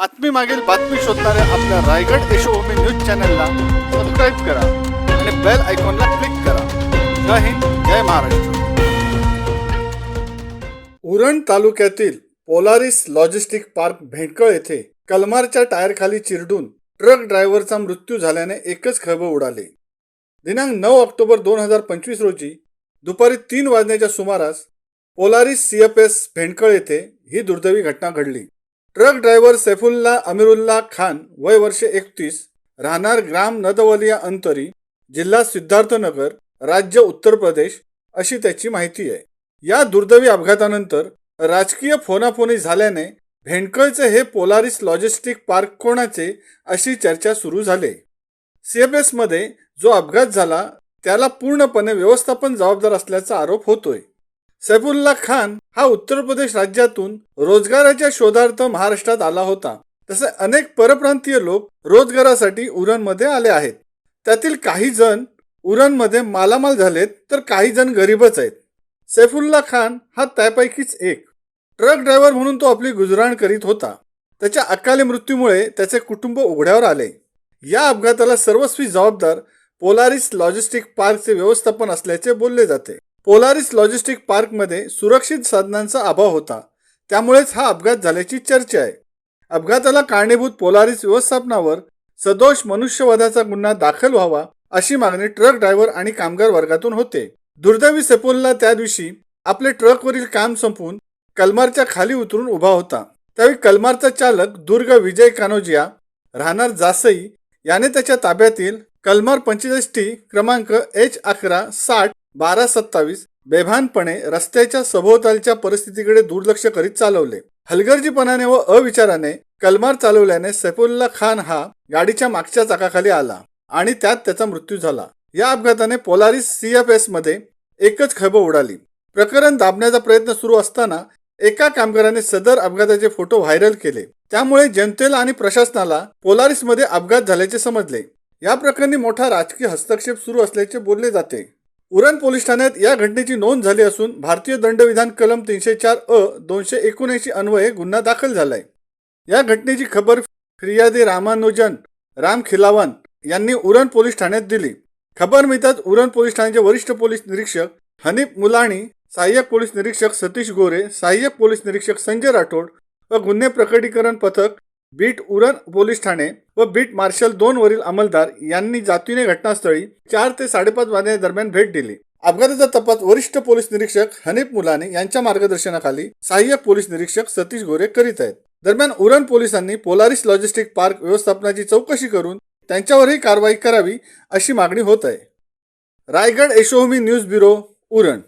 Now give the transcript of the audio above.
बातमी मागील बातमी शोधणाऱ्या आपल्या रायगड यशोभूमी न्यूज चॅनलला सबस्क्राईब करा आणि बेल आयकॉनला क्लिक करा. जय हिंद जय महाराष्ट्र. उरण तालुक्यातील पोलारिस लॉजिस्टिक पार्क भेंडकळ येथे कलमारच्या टायरखाली चिरडून ट्रक ड्रायव्हरचा मृत्यू झाल्याने एकच खळबळ उडाले. दिनांक नऊ ऑक्टोबर दोन हजार पंचवीस रोजी दुपारी तीन वाजण्याच्या सुमारास Polaris C F S Bhendkhal येथे ही दुर्दैवी घटना घडली. ट्रक ड्रायव्हर सैफुल्ला अमीरुल्ला खान वय वर्षे एकतीस राहणार ग्राम नदवलिया अंतरी जिल्हा सिद्धार्थनगर राज्य उत्तर प्रदेश अशी त्याची माहिती आहे. या दुर्दैवी अपघातानंतर राजकीय फोनाफोनी झाल्याने भेंडकळचे हे पोलारिस लॉजिस्टिक पार्क कोणाचे अशी चर्चा सुरू झाली. सीएफएसमध्ये जो अपघात झाला त्याला पूर्णपणे व्यवस्थापन जबाबदार असल्याचा आरोप होतोय. सैफुल्ला खान हा उत्तर प्रदेश राज्यातून रोजगाराच्या शोधार्थ महाराष्ट्रात आला होता. तसे अनेक परप्रांतीय लोक रोजगारासाठी उरणमध्ये आले आहेत. त्यातील काही जण उरणमध्ये मालामाल झालेत तर काही जण गरीबच आहेत. सैफुल्ला खान हा त्यापैकीच एक. ट्रक ड्रायव्हर म्हणून तो आपली गुजराण करीत होता. त्याच्या अकाली मृत्यूमुळे त्याचे कुटुंब उघड्यावर आले. या अपघाताला सर्वस्वी जबाबदार पोलारिस लॉजिस्टिक पार्कचे व्यवस्थापन असल्याचे बोलले जाते. पोलारिस लॉजिस्टिक पार्कमध्ये सुरक्षित साधनांचा अभाव होता. त्यामुळेच हा अपघात झाल्याची चर्चा आहे. अपघाताला कारणीभूत पोलारिस व्यवस्थापनावर सदोष मनुष्यवधाचा गुन्हा दाखल व्हावा अशी मागणी ट्रक ड्रायव्हर आणि कामगार वर्गातून होते. दुर्दैवी सेपोलला त्या दिवशी आपले ट्रकवरील काम संपवून कलमारच्या खाली उतरून उभा होता. त्यावेळी कलमारचा चालक दुर्ग विजय कानोजिया राहणार जासई याने त्याच्या ताब्यातील कलमार पंचेचाळीस टी क्रमांक एच अकरा साठ बारा सत्तावीस बेभानपणे रस्त्याच्या सभोवतालच्या परिस्थितीकडे दुर्लक्ष करीत चालवले. हलगर्जीपणाने व अविचाराने कलमार चालवल्याने सैफुल्ला खान हा गाडीच्या मागच्या चाकाखाली आला आणि त्यात त्याचा मृत्यू झाला. या अपघाताने पोलारिस सीएफएसमध्ये एकच खळबळ उडाली. प्रकरण दाबण्याचा प्रयत्न सुरू असताना एका कामगाराने सदर अपघाताचे फोटो व्हायरल केले. त्यामुळे जनतेला आणि प्रशासनाला पोलारिसमध्ये अपघात झाल्याचे समजले. या प्रकरणी मोठा राजकीय हस्तक्षेप सुरू असल्याचे बोलले जाते. उरण पोलीस ठाण्यात या घटनेची नोंद झाली असून भारतीय दंडविधान कलम तीनशे चार अ दोनशे एकोणऐंशी अन्वये गुन्हा दाखल झालाय. या घटनेची खबर फिर्यादी रामानुजन राम खिलावन यांनी उरण पोलीस ठाण्यात दिली. खबर मिळताच उरण पोलीस ठाण्याचे वरिष्ठ पोलीस निरीक्षक हनीफ मुलाणी सहाय्यक पोलीस निरीक्षक सतीश गोरे सहाय्यक पोलीस निरीक्षक संजय राठोड व गुन्हे प्रकटीकरण पथक बीट उरण पोलीस ठाणे व बीट मार्शल दोन वरील अंमलदार यांनी जातीने घटनास्थळी चार ते साडेपाच वाजण्या दरम्यान भेट दिली. अपघाताचा तपास वरिष्ठ पोलीस निरीक्षक हनीफ मुलाने यांच्या मार्गदर्शनाखाली सहाय्यक पोलीस निरीक्षक सतीश गोरे करीत आहेत. दरम्यान उरण पोलिसांनी पोलारिस लॉजिस्टिक पार्क व्यवस्थापनाची चौकशी करून त्यांच्यावरही कारवाई करावी अशी मागणी होत आहे. Raigad Yashobhoomi news bureau Uran.